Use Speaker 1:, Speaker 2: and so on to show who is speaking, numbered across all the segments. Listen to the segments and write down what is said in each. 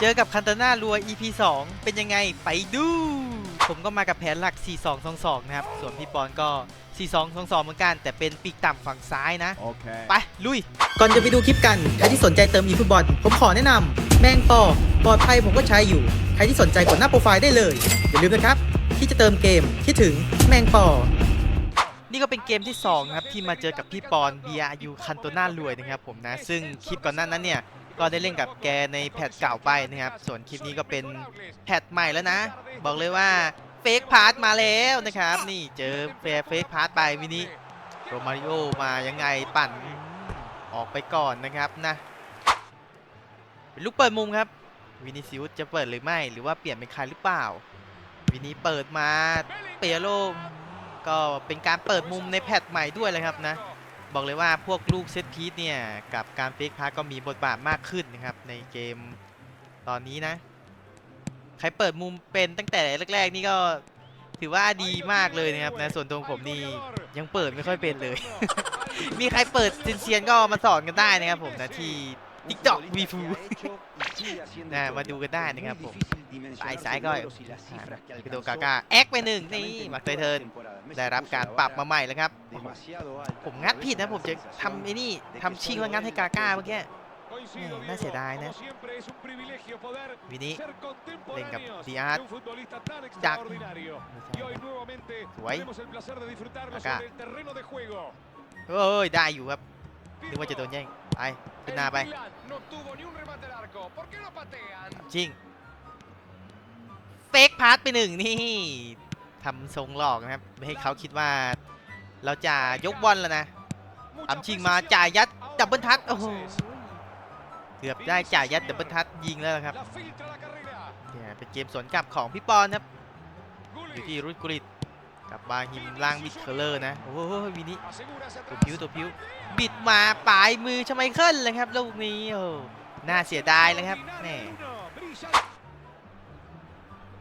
Speaker 1: เจอกับคันตาน่ารัว EP 2 เป็นยังไงไปดู ผมก็มากับแผนหลัก 4-2-2-2 นะครับ ส่วนพี่ปอนก็ 4-2-2-2 เหมือนกัน แต่เป็นปีกต่ำฝั่งซ้ายนะ
Speaker 2: Okay.
Speaker 1: ไป ลุย ก่อนจะไปดูคลิปกัน ใครที่สนใจเติม eFootball ผมขอแนะนำแมงปอปลอดภัยผมก็ใช้อยู่ ใครที่สนใจกดหน้าโปรไฟล์ได้เลย อย่าลืมนะครับ ที่จะเติมเกมคิดถึงแมงปอนี่ก็เป็นเกมที่2นะครับที่มาเจอกับพี่ปอน BRU คันโตน่ารวยนะครับผมนะ ซึ่งคลิปก่อนหน้านั้นเนี่ย ก็ได้เล่นกับแกในแพทเก่าไปนะครับ ส่วนคลิปนี้ก็เป็นแพทใหม่แล้วนะ บอกเลยว่าเฟกพาร์ทมาแล้วนะครับ นี่เจอเฟร์เฟกพาร์ทไปวินิโรมาริโอมายังไงปั่นออกไปก่อนนะครับนะเป็นลูกเปิดมุมครับ วินิซิอุสจะเปิดหรือไม่ หรือว่าเปลี่ยนเป็นใครหรือเปล่า วินิเปิดมาเปียโลก็เป็นการเปิดมุมในแพทใหม่ด้วยเลยครับนะ บอกเลยว่าพวกลูกเซตพีซเนี่ย กับการเฟกพาร์ก็มีบทบาทมากขึ้นนะครับ ในเกมตอนนี้นะ ใครเปิดมุมเป็นตั้งแต่แรก ๆ นี่ก็ถือว่าดีมากเลยนะครับนะส่วนตัวผมนี่ยังเปิดไม่ค่อยเป็นเลย มีใครเปิดเซียนๆก็มาสอนกันได้นะครับผมนะที่ TikTok วีฟู
Speaker 2: นะมาดูกันได้นะครับผม
Speaker 1: สายสายก็กระโดกากาแอคไปหนึ่งนี่มักเตยเทิร์น ได้รับการปรับมาใหม่แล้วครับ ผมงัดผิดนะผมจะทำไอ้นี่ทำชิงแล้วงัดให้กาก้าเมื่อกี้น่าเสียดายนะวินิเล่นกับดีอาร์ตจักสวยกาก้าเอ้ยได้อยู่ครับนึกว่าจะโดนแย่งไปขึ้นหน้าไปชิงเฟกพาร์ทไปหนึ่งนี่ ทำทรงหลอกนะครับไม่ให้เขาคิดว่า เราจะยกบอลแล้วนะทำชิงมาจ่ายยัดดับเบิลทัชโอ้โหเกือบได้จ่ายยัดดับเบิลทัชยิงแล้วนะครับเนี่ยเป็นเกมสวนกลับของพี่ปอนครับอยู่ที่รุดกุลิตกับบาฮิมล่างบิดเคอร์เลอร์นะโอ้โหวินิตัวพิ้วตัวพิ้วบิดมาปลายมือชไมเคิลเลยครับลูกนี้โอ้หน่าเสียดายเลยครับแหม่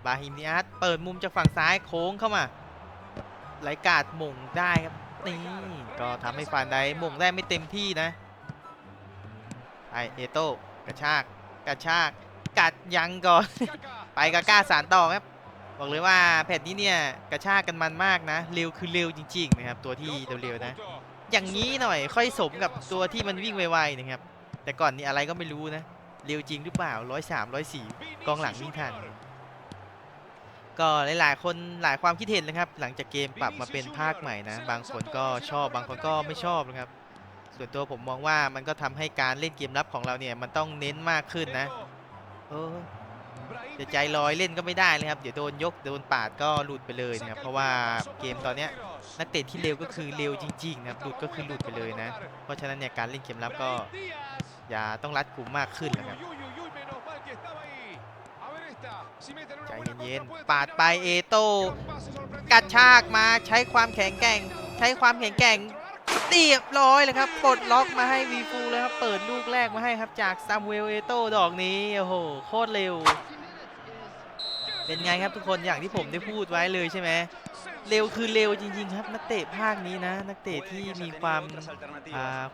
Speaker 1: บาฮิมนิอาร์ต เปิดมุมจากฝั่งซ้ายโค้งเข้ามาไหลกาดม่งได้ครับนี่ก็ทำให้ฟานไดหม่งได้ไม่เต็มที่นะไอเอโต้กระชากกระชากกัดยังก่อน ไปกาก้าสารต่อครับ บอกเลยว่าแผ่นนี้เนี่ยกระชากกันมันมากนะ เร็วคือเร็วจริงๆนะครับ ตัวที่เร็วๆนะ อย่างนี้หน่อยค่อยสมกับตัวที่มันวิ่งไวๆนะครับ แต่ก่อนนี้อะไรก็ไม่รู้นะ เร็วจริงหรือเปล่าร้อยสามร้อยสี่กองหลังวิ่งทัน ก็หลายๆ คนหลายความคิดเห็นนะครับ หลังจากเกมปรับมาเป็นภาคใหม่นะ บางคนก็ชอบบางคนก็ไม่ชอบนะครับ ส่วนตัวผมมองว่ามันก็ทำให้การเล่นเกมรับของเราเนี่ยมันต้องเน้นมากขึ้นนะเออจะใจลอยเล่นก็ไม่ได้เลยครับ เดี๋ยวโดนยกโดนปาดก็หลุดไปเลยนะครับ เพราะว่าเกมตอนเนี้ยนักเตะที่เร็วก็คือเร็วจริงๆนะครับหลุดก็คือหลุดไปเลยนะ เพราะฉะนั้นเนี่ยการเล่นเกมรับก็อย่าต้องรัดกุมมากขึ้นนะครับ ใจเย็นๆปาดไปเอโต้กัดชากมาใช้ความแข็งแกร่ง ใช้ความแข็งแกร่งเรียบร้อยเลยครับปลดล็อกมาให้วีฟูเลยครับเปิดลูกแรกมาให้ครับจากซามูเอลเอโต้ดอกนี้โอ้โหโคตรเร็ว เป็นไงครับทุกคนอย่างที่ผมได้พูดไว้เลยใช่ไหม เร็วคือเร็วจริงๆครับนักเตะภาคนี้นะ นักเตะที่มีความ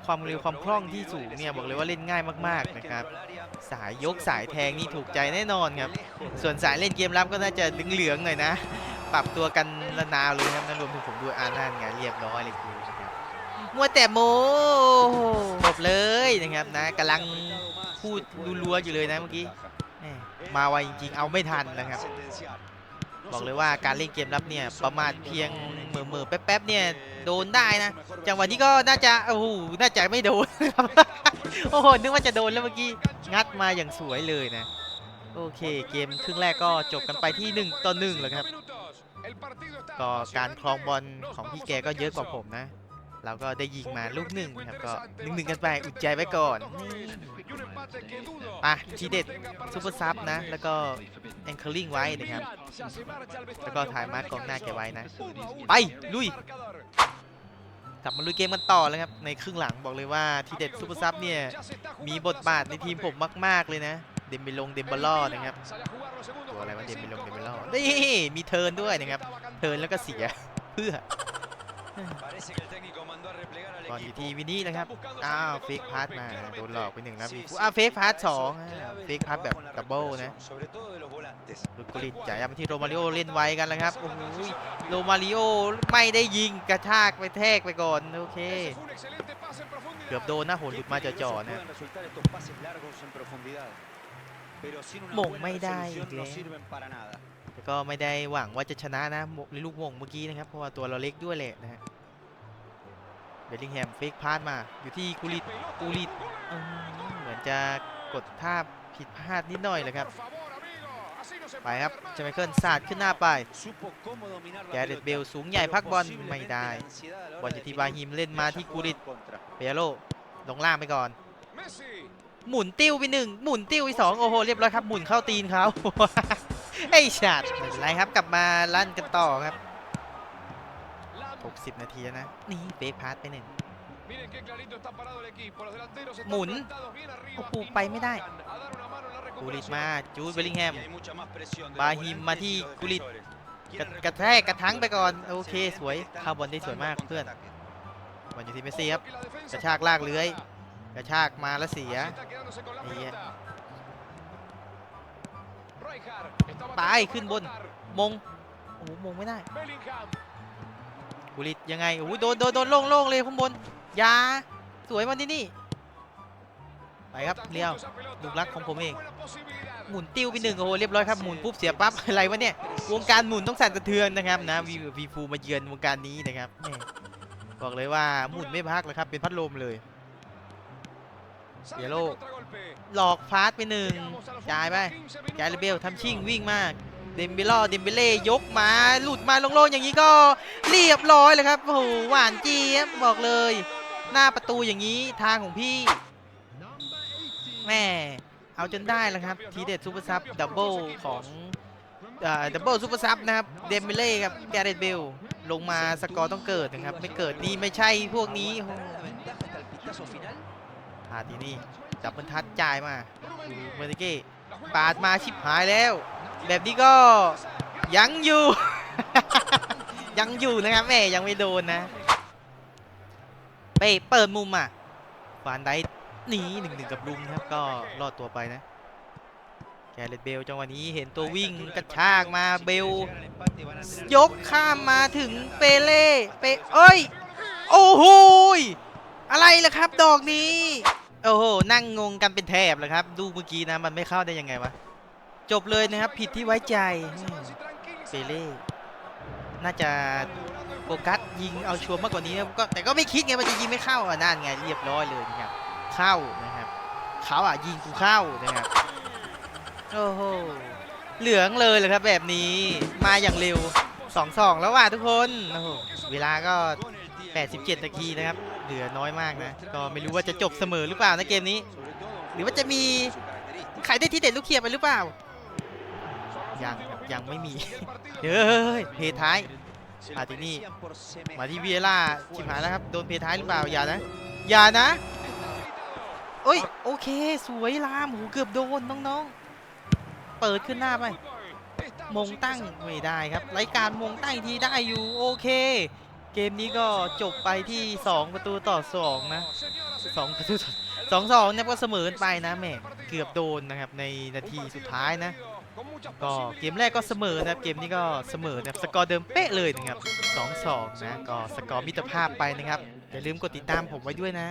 Speaker 1: ความเร็วความคล่องที่สูงเนี่ยบอกเลยว่าเล่นง่ายมากๆนะครับ สายยกสายแทงนี่ถูกใจแน่นอนครับ ส่วนสายเล่นเกมรับก็น่าจะเหลืองๆหน่อยนะ ปรับตัวกันระนาวเลยครับนั่นรวมถึงผมด้วยอานั่นไงเรียบร้อยเลยคือนะครับมัวแต่โมจบเลยนะครับนะกำลังพูดรัวๆอยู่เลยนะเมื่อกี้ม่มาไวจริงๆเอาไม่ทันนะครับ บอกเลยว่าการเล่นเกมรับเนี่ยประมาทเพียงเหม่อๆแป๊บๆเนี่ยโดนได้นะจังหวะนี้ก็น่าจะโอ้โหน่าจะไม่โดนครับโอ้โหนึกว่าจะโดนแล้วเมื่อกี้งัดมาอย่างสวยเลยนะ โอเคเกมครึ่งแรกก็จบกันไปที่1ต่อ1เลยครับก็การคลองบอลของพี่แกก็เยอะกว่าผมนะ เราก็ได้ยิงมาลูกหนึ่งครับก็หนึ่งหนึ่งกันไปอุดใจไว้ก่อนนี่อะทีเด็ดซูเปอร์ซับนะ แล้วก็แองเคิลลิงไว้นะครับ แล้วก็ถ่ายมาร์กกองหน้าแกไว้นะ ไป ลุย กลับมาลุยเกมกันต่อเลยครับ ในครึ่งหลังบอกเลยว่าทีเด็ดซูเปอร์ซับเนี่ย มีบทบาทในทีมผมมาก ๆ เลยนะเดมเบลงเดมเบลล่อนะครับตัวอะไรวะเดมเบลงเดมเบลล่อนี่มีเทิร์นด้วยนะครับ เทิร์นแล้วก็เสีย เพื่อบอลอยู่ที่วินนี่นะครับ อ้าวเฟกพาสมา โดนหลอกไปหนึ่งนะวีฟูอ้าวเฟกพาสสองอ่าเฟกพาสแบบดับเบิลนะลูกกุลิตจ่ายมาที่โรมาริโอเล่นไวกันแล้วครับ โอ้โหโรมาริโอไม่ได้ยิงกระชากไปแทกไปก่อน โอเค เกือบโดนนะโหหลุดมาจ่อๆนะหม่งไม่ได้อีกแล้วแต่ก็ไม่ได้หวังว่าจะชนะนะหมลูกโมงเมื่อกี้นะครับ เพราะว่าตัวเราเล็กด้วยแหละนะฮะ เบลลิงแฮมเฟกพาสมา อยู่ที่กูริตกูริตเหมือนจะกดท่าผิดพลาดนิดหน่อยเลยครับ ไปครับเจไมเคิลสาดขึ้นหน้าไป
Speaker 2: แกเรตเบลสูงใหญ่พักบอลไม่ได้
Speaker 1: บอลอ
Speaker 2: ยู่
Speaker 1: ที่บาฮิมเล่นมาที่กูริตเปียโลลงล่างไปก่อน หมุนติ้วไปหนึ่งหมุนติ้วไปสองโอ้โหเรียบร้อยครับ หมุนเข้าตีนเขาไอ้ชาดไม่เป็นไรครับกลับมาลั่นกันต่อครับ 60 นาทีแล้วนะ นี่เฟกพาสไปหนึ่ง
Speaker 2: หมุน
Speaker 1: โอ้โหไปไม่ได้กู
Speaker 2: กู
Speaker 1: ริ
Speaker 2: ริ
Speaker 1: ต
Speaker 2: ต
Speaker 1: มา
Speaker 2: มา
Speaker 1: จูด
Speaker 2: จูด
Speaker 1: เบ
Speaker 2: เบ
Speaker 1: ล
Speaker 2: ล
Speaker 1: ลิ
Speaker 2: ลิ
Speaker 1: ง
Speaker 2: ง
Speaker 1: แฮ
Speaker 2: แฮ
Speaker 1: ม
Speaker 2: ม
Speaker 1: บา
Speaker 2: บา
Speaker 1: ฮิ
Speaker 2: ฮิ
Speaker 1: ม
Speaker 2: ม
Speaker 1: มา
Speaker 2: มา
Speaker 1: ที่
Speaker 2: ที่
Speaker 1: กุ
Speaker 2: กุ
Speaker 1: ลิ
Speaker 2: ริ
Speaker 1: ต
Speaker 2: ต
Speaker 1: กระกระแทกกระทั้งไปก่อน โอเค สวยเข้าบอลได้สวยมากเพื่อนบอลอยู่ที่เมสซี่ครับกระชากลากเลื้อยกระชากมาแล้วเสีย
Speaker 2: ไอ้เหี้ย
Speaker 1: ไปขึ้นบน มง โอ้โหมงไม่ได้ กุลิตยังไงโอ้โหโดนโดนโดนโล่งๆเลยข้างบนอยาสวยมันที่นี่ไปครับเลี้ยวลูกรักของผมเอง หมุนติ้วไปหนึ่งโอ้โหเรียบร้อยครับหมุนปุ๊บเสียปั๊บอะไรวะเนี่ยวงการหมุนต้องสั่นสะเทือนนะครับนะวีวีฟูมาเยือนวงการนี้นะครับแหม่บอกเลยว่าหมุนไม่พักเลยครับเป็นพัดลมเลย
Speaker 2: เปียโล
Speaker 1: หลอกฟาสไปหนึ่งจ่ายไปแกเรเบลทำชิ่งวิ่งมาก เดมเบลล่เดมเบเล่ยกมาหลุดมาโล่งๆอย่างนี้ก็เรียบร้อยเลยครับโอ้โหหวานเจี๊ยบบอกเลย หน้าประตูอย่างนี้ทางของพี่แม่เอาจนได้แล้วครับ ทีเด็ดซูเปอร์ซับดับเบิลของดับเบิลซูเปอร์ซับนะครับเดมเบเล่กับแกเรตเบลลงมาสกอร์ต้องเกิดนะครับ ไม่เกิดนี่ไม่ใช่พวกนี้พาทีนี่จับบรรทัดจ่ายมาเมอร์ติเก้ปาดมาชิบหายแล้ว แบบนี้ก็ยังอยู่ ยังอยู่นะครับแม่ยังไม่โดนนะเป้เปิดมุมอะฟานได้หนีหนึ่งหนึ่งกับลุมครับก็รอดตัวไปนะแกเรตเบลจังหวะนี้เห็นตัววิ่งกระชากมาเบล ยกข้ามมาถึงเปเล่เปเอ้ย โอ้โหอะไรล่ะครับดอกนี้ โอ้โหนั่งงงกันเป็นแถบเลยครับ ดูเมื่อกี้นะมันไม่เข้าได้ยังไงวะ จบเลยนะครับ ผิดที่ไว้ใจเปเล่น่าจะโฟกัสยิงเอาชัวร์มากกว่านี้นะก็แต่ก็ไม่คิดไงมันจะยิงไม่เข้าอะนั่นไงเรียบร้อยเลยนะครับเข้านะครับเขาอะยิงกูเข้านะครับโอ้โหเหลืองเลยเหรอครับแบบนี้มาอย่างเร็ว2-2แล้วว่ะทุกคนโอ้โหเวลาก็ 87นาทีนะครับ เหลือน้อยมากนะ ก็ไม่รู้ว่าจะจบเสมอหรือเปล่านะเกมนี้ หรือว่าจะมีใครได้ที่เด็ดลูกเขียบไปหรือเปล่า ยังครับยังไม่มี เฮ้ย เพท้ายอาตินี่มาที่เวียร่าชิบหายแล้วครับ โดนเพท้ายหรือเปล่า อย่านะ อย่านะเอ้ย โอเค สวยลามหูเกือบโดนน้องๆ เปิดขึ้นหน้าไป มงตั้งไม่ได้ครับรายการมงตั้งอีกทีได้อยู่ โอเค เกมนี้ก็จบไปที่ 2 ประตูต่อ 2 นะ 2 ประตูต่อสองสองเนี่ยก็เสมอกันไปนะแหม่เกือบโดนนะครับในนาทีสุดท้ายนะ ก็เกมแรกก็เสมอนะครับเกมนี้ก็เสมอนะครับสกอร์เดิมเป๊ะเลยนะครับ2-2นะก็สกอร์มิตรภาพไปนะครับอย่าลืมกดติดตามผมไว้ด้วยนะ